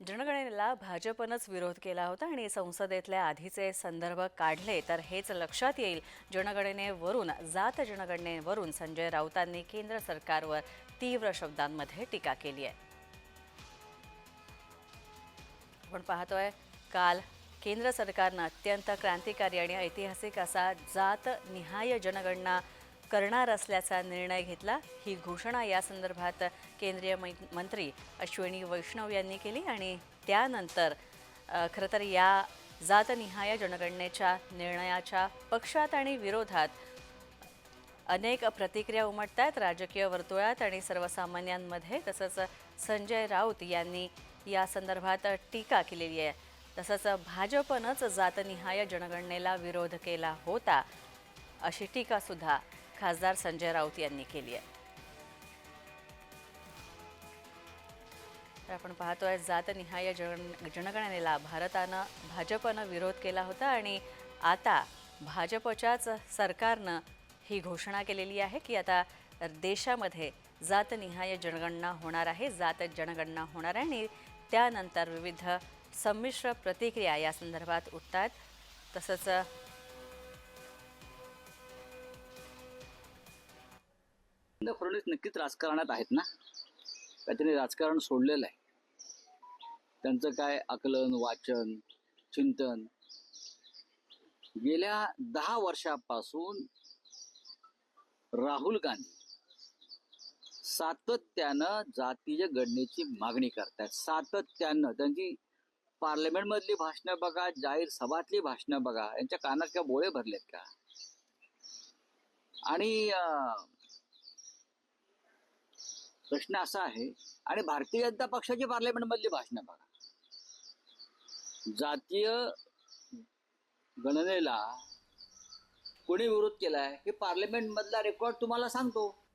जनगणनेला भाजपनंच विरोध केला होता आणि संसदेतल्या आधीचे संदर्भ काढले तर हेच लक्षात येईल. जनगणनेवरून जात जनगणनेवरून संजय राऊतांनी केंद्र सरकारवर तीव्र शब्दांमध्ये टीका केली आहे. आपण पाहतोय काल केंद्र सरकारनं अत्यंत क्रांतिकारी आणि ऐतिहासिक असा जात निहाय जनगणना करणार असल्याचा निर्णय घेतला. ही घोषणा या संदर्भात केंद्रीय मै- मंत्री अश्विनी वैष्णव यांनी केली आणि त्यानंतर खरं तर या जातनिहाय जनगणनेच्या निर्णयाच्या पक्षात आणि विरोधात अनेक प्रतिक्रिया उमटत आहेत राजकीय वर्तुळात आणि सर्वसामान्यांमध्ये. तसंच संजय राऊत यांनी या संदर्भात टीका केलेली आहे. तसंच भाजपनंच जातनिहाय जनगणनेला विरोध केला होता अशी टीकासुद्धा खासदार संजय राऊत यांनी केली आहे. तर आपण पाहतोय जातनिहाय जन जनगणनेला भारतानं भाजपनं विरोध केला होता आणि आता भाजपच्याच सरकारनं ही घोषणा केलेली आहे की आता देशामध्ये जातनिहाय जनगणना होणार आहे जात जनगणना होणार आहे आणि त्यानंतर विविध संमिश्र प्रतिक्रिया या संदर्भात उठतात. तसंच देवेंद्र फडणवीस नक्कीच राजकारणात आहेत ना? काय त्यांनी राजकारण सोडलेलं आहे? त्यांचं काय आकलन वाचन चिंतन? गेल्या दहा वर्षापासून राहुल गांधी सातत्यानं जातीय घडण्याची मागणी करतायत. सातत्यानं. त्यांची पार्लमेंटमधली भाषणं बघा जाहीर सभातली भाषणं बघा यांच्या कानात का बोळे भरलेत का? आणि प्रश्न असा आहे आणि भारतीय जनता पक्षाची पार्लमेंट मधली भाषणं बघा. जातीय गणनेला कोणी विरोध केलाय हे पार्लमेंट मधला रेकॉर्ड तुम्हाला सांगतो.